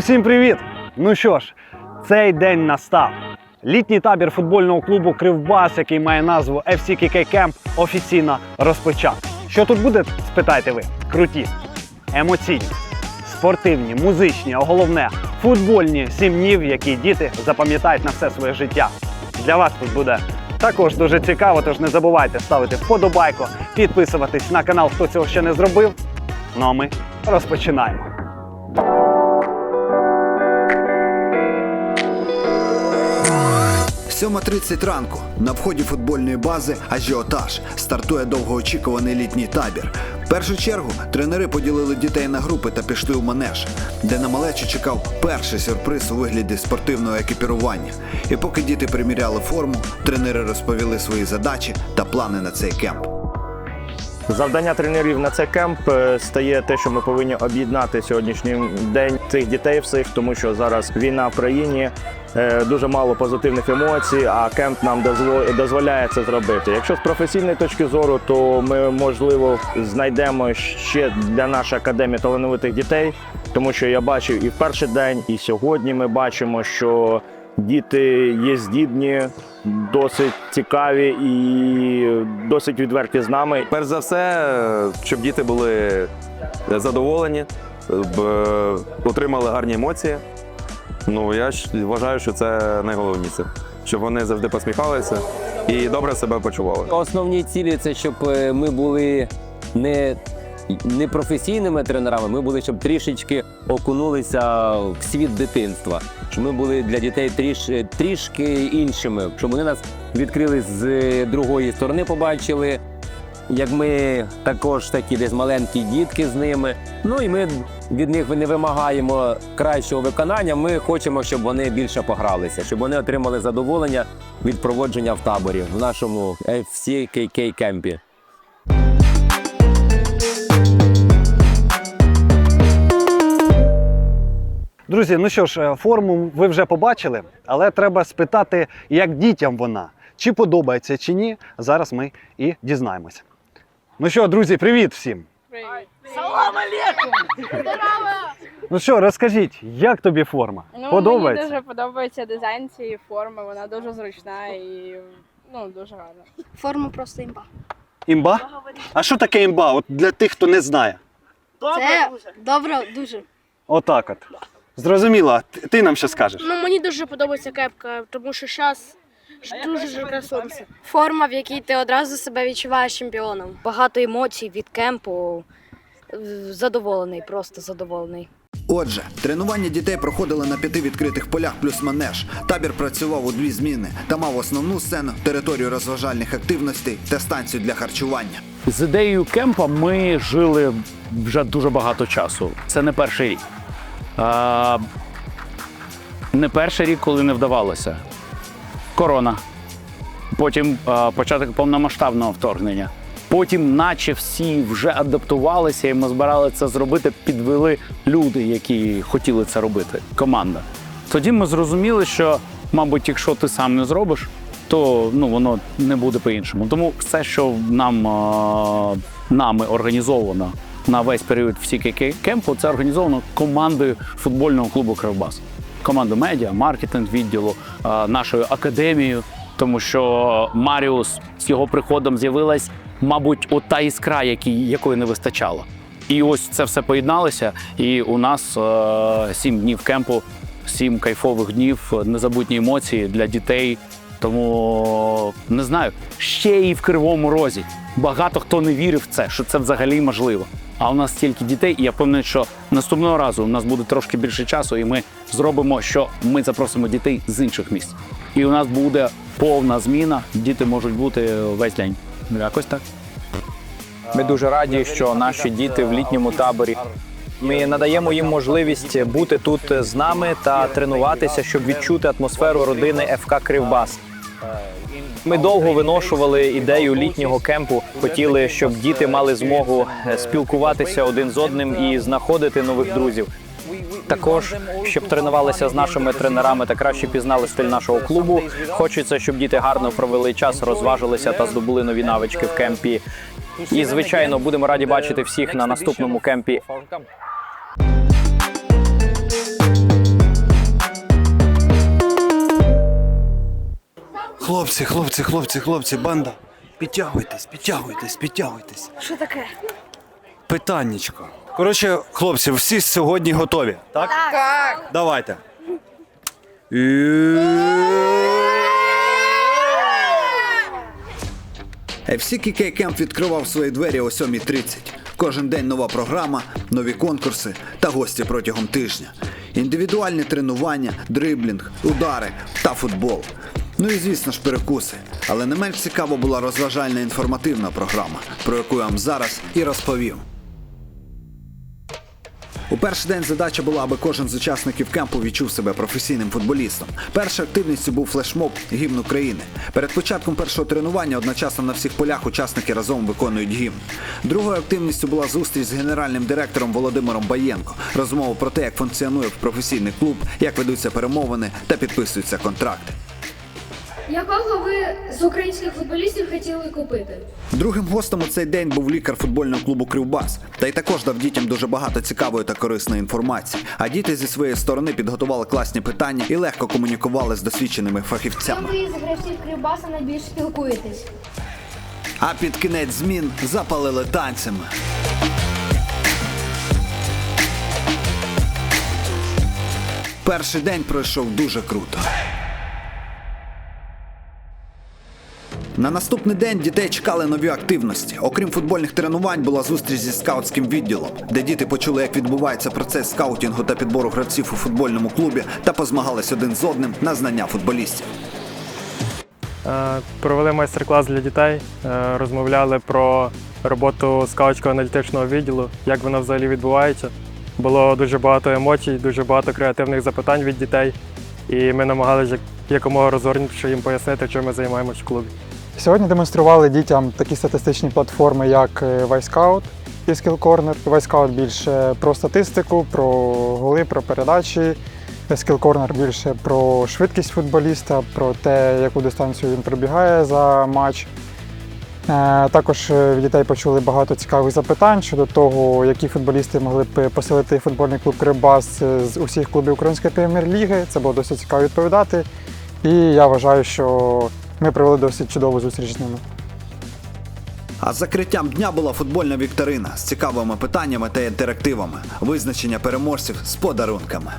Усім привіт! Ну що ж, цей день настав. Літній табір футбольного клубу Кривбас, який має назву FC KK Camp, офіційно розпочав. Що тут буде, спитаєте ви? Круті, емоційні, спортивні, музичні, а головне футбольні сім днів, які діти запам'ятають на все своє життя. Для вас тут буде також дуже цікаво, тож не забувайте ставити вподобайку, підписуватись на канал, хто цього ще не зробив. Ну а ми розпочинаємо. Сьома 30 ранку на вході футбольної бази ажіотаж стартує довгоочікуваний літній табір. В першу чергу тренери поділили дітей на групи та пішли у манеж, де на малечу чекав перший сюрприз у вигляді спортивного екіпірування. І поки діти приміряли форму, тренери розповіли свої задачі та плани на цей кемп. Завдання тренерів на цей кемп е, стає те, що ми повинні об'єднати сьогоднішній день цих дітей всіх, тому що зараз війна в країні, е, дуже мало позитивних емоцій, а кемп нам дозволяє це зробити. Якщо з професійної точки зору, то ми можливо знайдемо ще для нашої академії талановитих дітей, тому що я бачив і в перший день, і сьогодні ми бачимо, що діти є здібні, досить цікаві і досить відверті з нами. Перш за все, щоб діти були задоволені, отримали гарні емоції. Ну, я ж вважаю, що це найголовніше. Щоб вони завжди посміхалися і добре себе почували. Основні цілі це щоб е, ми були не, не професійними тренерами, ми були, щоб трішечки окунулися в світ дитинства. Щоб ми були для дітей тріш, трішки іншими, щоб вони нас відкрили з другої сторони, побачили. Як ми також такі десь маленькі дітки з ними. Ну і ми від них не вимагаємо кращого виконання. Ми хочемо, щоб вони більше погралися, щоб вони отримали задоволення від проводження в таборі в нашому FCKK кемпі. Друзі, ну що ж, е, форму ви вже побачили, але треба спитати, як дітям вона, чи подобається, чи ні. Зараз ми і дізнаємося. Ну що, друзі, привіт всім! Салам алейкум! Ну що, розкажіть, як тобі форма? Ну, подобається? Мені дуже подобається дизайн цієї форми, вона дуже зручна і ну, дуже гарна. Форма просто імба. Імба? А що таке імба? От для тих, хто не знає. Це добре, дуже. Отак от. Зрозуміло, ти- нам що скажеш? Ну, мені дуже подобається кепка, тому що зараз дуже жарке сонце. Форма, в якій ти одразу себе відчуваєш чемпіоном. багато емоцій від кемпу. Задоволений, просто задоволений. Отже, тренування дітей проходили на п'яти відкритих полях плюс манеж. Табір працював у дві зміни та мав основну сцену, територію розважальних активностей та станцію для харчування. З ідеєю кемпа ми жили вже дуже багато часу. Це не перший рік. А, не перший рік, коли не вдавалося. Корона. Потім а, початок повномасштабного вторгнення. Потім, наче всі вже адаптувалися, і ми збирали це зробити, підвели люди, які хотіли це робити. Команда. Тоді ми зрозуміли, що, мабуть, якщо ти сам не зробиш, то ну, воно не буде по-іншому. Тому все, що нам а, нами організовано на весь період всі кемпу, це організовано командою футбольного клубу Кривбас. Командою медіа, маркетинг відділу, а, нашою академією, тому що Маріус з його приходом з'явилась, мабуть, ота іскра, якої не вистачало. І ось це все поєдналося, і у нас е, сім днів кемпу, сім кайфових днів, незабутні емоції для дітей. Тому не знаю, ще і в кривому розі. Багато хто не вірив в це, що це взагалі можливо. А у нас стільки дітей, і я певний, що наступного разу у нас буде трошки більше часу, і ми зробимо, що ми запросимо дітей з інших місць. І у нас буде повна зміна. Діти можуть бути весь день. Якось так. Ми дуже раді, що наші діти в літньому таборі. Ми надаємо їм можливість бути тут з нами та тренуватися, щоб відчути атмосферу родини ФК Кривбас. Ми довго виношували ідею літнього кемпу. Хотіли, щоб діти мали змогу е, спілкуватися один з одним і знаходити нових друзів. Також щоб тренувалися з нашими тренерами та краще пізнали стиль нашого клубу. Хочеться, щоб діти гарно провели час, розважилися та здобули нові навички в кемпі. І звичайно, будемо раді бачити всіх на наступному кемпі Хлопці, хлопці, хлопці, хлопці, банда. Підтягуйтесь, підтягуйтесь, підтягуйтесь. Що таке? Питаннячко. Коротше, хлопці, всі сьогодні готові, так? Так. Давайте. FCKK Кемп відкривав свої двері о 7.30. Кожен день нова програма, нові конкурси та гості протягом тижня. Індивідуальні тренування, дриблінг, удари та футбол. Ну і звісно ж перекуси. Але не менш цікаво була розважальна інформативна програма, про яку я вам зараз і розповім. У перший день задача була, аби кожен з учасників кемпу відчув себе професійним футболістом. Першою активністю був флешмоб гімн України. Перед початком першого тренування одночасно на всіх полях учасники разом виконують гімн. Другою активністю була зустріч з генеральним директором Володимиром Баєнко. Розмова про те, як функціонує професійний клуб, як ведуться перемовини та підписуються контракти. Якого ви з українських футболістів хотіли купити? Другим гостем у цей день був лікар футбольного клубу Кривбас, та й також дав дітям дуже багато цікавої та корисної інформації. А діти зі своєї сторони підготували класні питання і легко комунікували з досвідченими фахівцями. ви з гравців Кривбаса найбільше спілкуєтесь? А під кінець змін запалили танцями. Перший день пройшов дуже круто. На наступний день дітей чекали нові активності. Окрім футбольних тренувань, була зустріч зі скаутським відділом, де діти почули, як відбувається процес скаутінгу та підбору гравців у футбольному клубі та позмагались один з одним на знання футболістів. Е, Провели майстер-клас для дітей, е, розмовляли про роботу скаутського аналітичного відділу, як вона взагалі відбувається. Було дуже багато емоцій, дуже багато креативних запитань від дітей, і ми намагалися якомога розгорнутіше їм пояснити, чим ми займаємося в клубі. Сьогодні демонстрували дітям такі статистичні платформи, як е, Vicecout і Skill Corner. Vicecout більше про статистику, про голи, про передачі. Skill Corner більше про швидкість футболіста, про те, яку дистанцію він пробігає за матч. Е, Також е, від дітей почули багато цікавих запитань щодо того, які футболісти могли б посилити футбольний клуб Кривбас з усіх клубів Української прем'єр-ліги. Це було досить цікаво відповідати. І я вважаю, що ми провели досить чудову зустріч з ними. А закриттям дня була футбольна вікторина з цікавими питаннями та інтерактивами, визначення переможців з подарунками.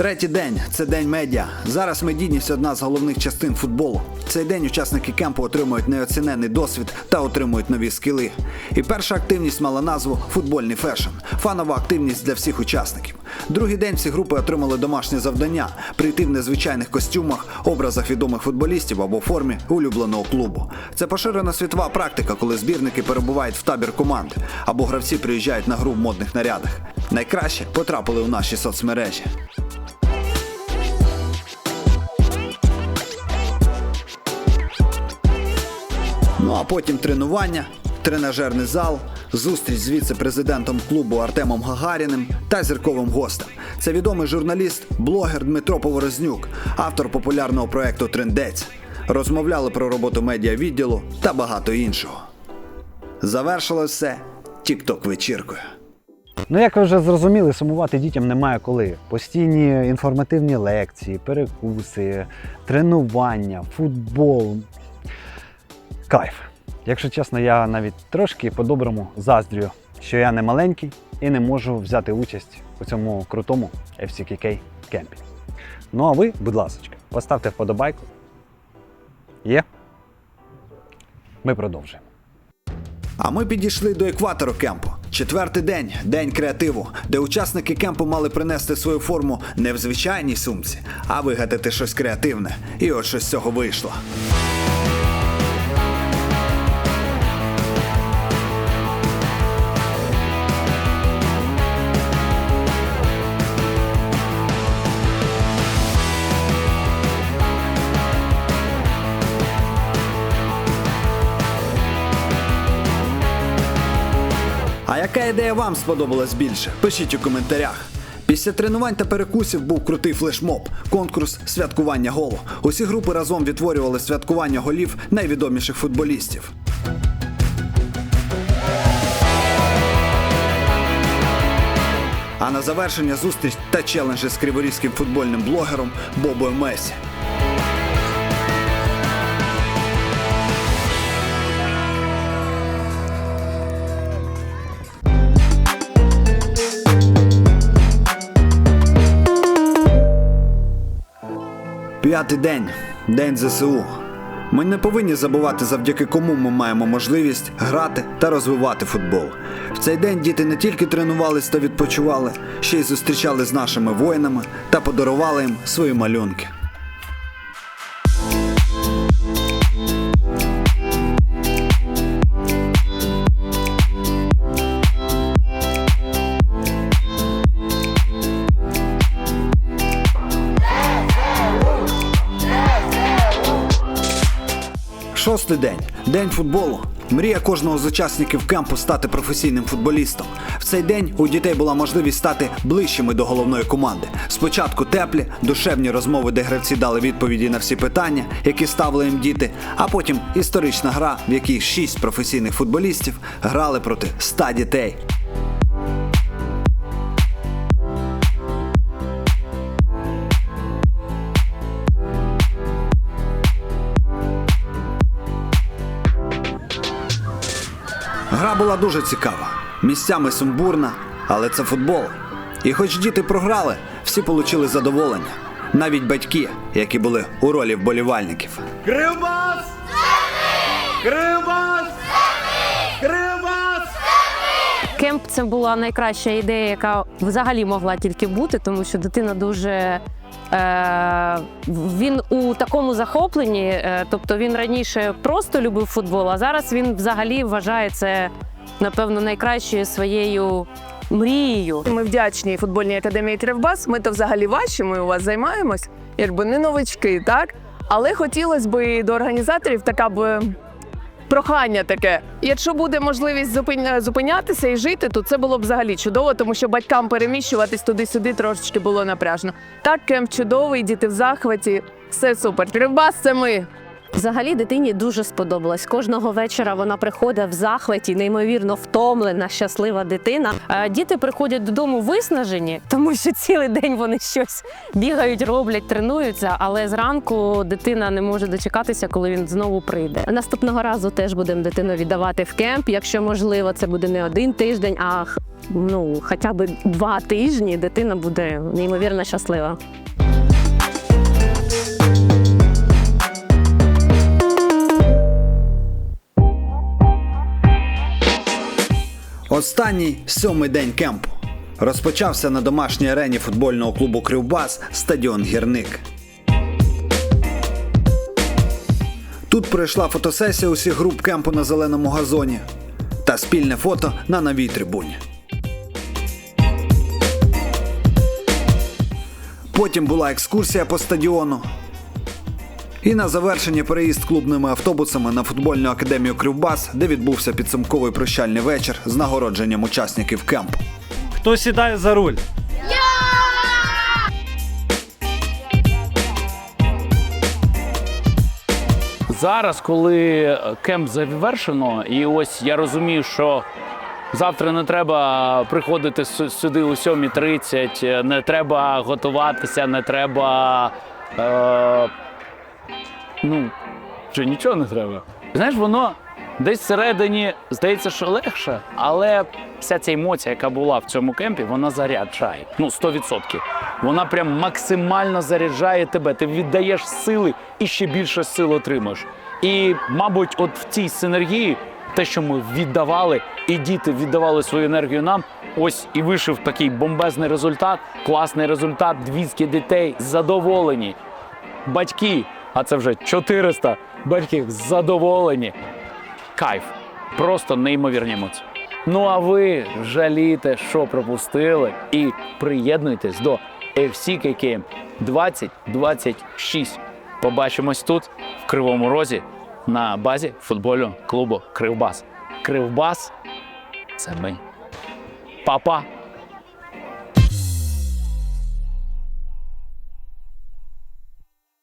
Третій день це день медіа. Зараз медійність одна з головних частин футболу. Цей день учасники кемпу отримують неоціненний досвід та отримують нові скіли. І перша активність мала назву Футбольний фешн фанова активність для всіх учасників. Другий день всі групи отримали домашнє завдання прийти в незвичайних костюмах, образах відомих футболістів або формі улюбленого клубу. Це поширена світова практика, коли збірники перебувають в табір команди або гравці приїжджають на гру в модних нарядах. Найкраще потрапили у наші соцмережі. Ну а потім тренування, тренажерний зал, зустріч з віце-президентом клубу Артемом Гагаріним та зірковим гостем. Це відомий журналіст, блогер Дмитро Поворознюк, автор популярного проекту Трендець. Розмовляли про роботу медіа-відділу та багато іншого. Завершилось все тік-ток вечіркою. Ну, як ви вже зрозуміли, сумувати дітям немає коли. Постійні інформативні лекції, перекуси, тренування, футбол. Кайф. Якщо чесно, я навіть трошки по-доброму заздрю, що я не маленький і не можу взяти участь у цьому крутому FCKK кемпі. Ну а ви, будь ласка, поставте вподобайку. Є? Ми продовжуємо. А ми підійшли до екватору кемпу. Четвертий день день креативу, де учасники кемпу мали принести свою форму не в звичайній сумці, а вигадати щось креативне. І от що з цього вийшло. Яка ідея вам сподобалась більше? Пишіть у коментарях. Після тренувань та перекусів був крутий флешмоб, конкурс святкування голу. Усі групи разом відтворювали святкування голів найвідоміших футболістів. А на завершення зустріч та челенджі з криворізьким футбольним блогером Бобою Месі. П'ятий день день ЗСУ. Ми не повинні забувати, завдяки кому ми маємо можливість грати та розвивати футбол. В цей день діти не тільки тренувались та відпочивали, ще й зустрічали з нашими воїнами та подарували їм свої малюнки. Шостий день день футболу. Мрія кожного з учасників кемпу стати професійним футболістом. В цей день у дітей була можливість стати ближчими до головної команди. Спочатку теплі, душевні розмови, де гравці дали відповіді на всі питання, які ставили їм діти. А потім історична гра, в якій шість професійних футболістів грали проти ста дітей. Була дуже цікава, місцями сумбурна, але це футбол. І хоч діти програли, всі отримали задоволення. Навіть батьки, які були у ролі вболівальників. Кривбас! Кривбас! Кривбас! Кемп це була найкраща ідея, яка взагалі могла тільки бути, тому що дитина дуже. Е, він у такому захопленні, е, тобто він раніше просто любив футбол, а зараз він взагалі вважає це, напевно, найкращою своєю мрією. Ми вдячні футбольній академії Кривбас. Ми то взагалі ваші, ми у вас займаємось, якби не новички, так? Але хотілося б до організаторів така б прохання таке. Якщо буде можливість зупиня- зупинятися і жити, то це було б взагалі чудово, тому що батькам переміщуватись туди-сюди трошечки було напряжно. Так, кемп чудовий, діти в захваті, все супер. Кривбас це ми. Взагалі дитині дуже сподобалось. Кожного вечора вона приходить в захваті, неймовірно втомлена, щаслива дитина. Е, Діти приходять додому виснажені, тому що цілий день вони щось бігають, роблять, тренуються. Але зранку дитина не може дочекатися, коли він знову прийде. Наступного разу теж будемо дитину віддавати в кемп. Якщо можливо, це буде не один тиждень, а ну хоча б два тижні. Дитина буде неймовірно щаслива. Останній сьомий день кемпу розпочався на домашній арені футбольного клубу Кривбас стадіон Гірник. Тут пройшла фотосесія усіх груп кемпу на зеленому газоні та спільне фото на новій трибуні. Потім була екскурсія по стадіону. І на завершення переїзд клубними автобусами на футбольну академію Кривбас, де відбувся підсумковий прощальний вечір з нагородженням учасників кемпу. Хто сідає за руль? Зараз, коли кемп завершено, і ось я розумію, що завтра не треба приходити сю- сюди о 7.30, не треба готуватися, не треба. Е, ну, що нічого не треба. Знаєш, воно десь всередині здається, що легше, але вся ця емоція, яка була в цьому кемпі, вона заряджає. Ну, 100%. Вона прям максимально заряджає тебе. Ти віддаєш сили і ще більше сил отримаєш. І, мабуть, от в цій синергії, те, що ми віддавали, і діти віддавали свою енергію нам. Ось і вийшов такий бомбезний результат, класний результат. 200 дітей задоволені. Батьки, а це вже 400 батьків задоволені. Кайф. Просто неймовірні емоції. Ну а ви жалієте, що пропустили, і приєднуйтесь до FC KKM 2026. Побачимось тут, в Кривому Розі, на базі футбольного клубу Кривбас. Кривбас це ми. Па-па!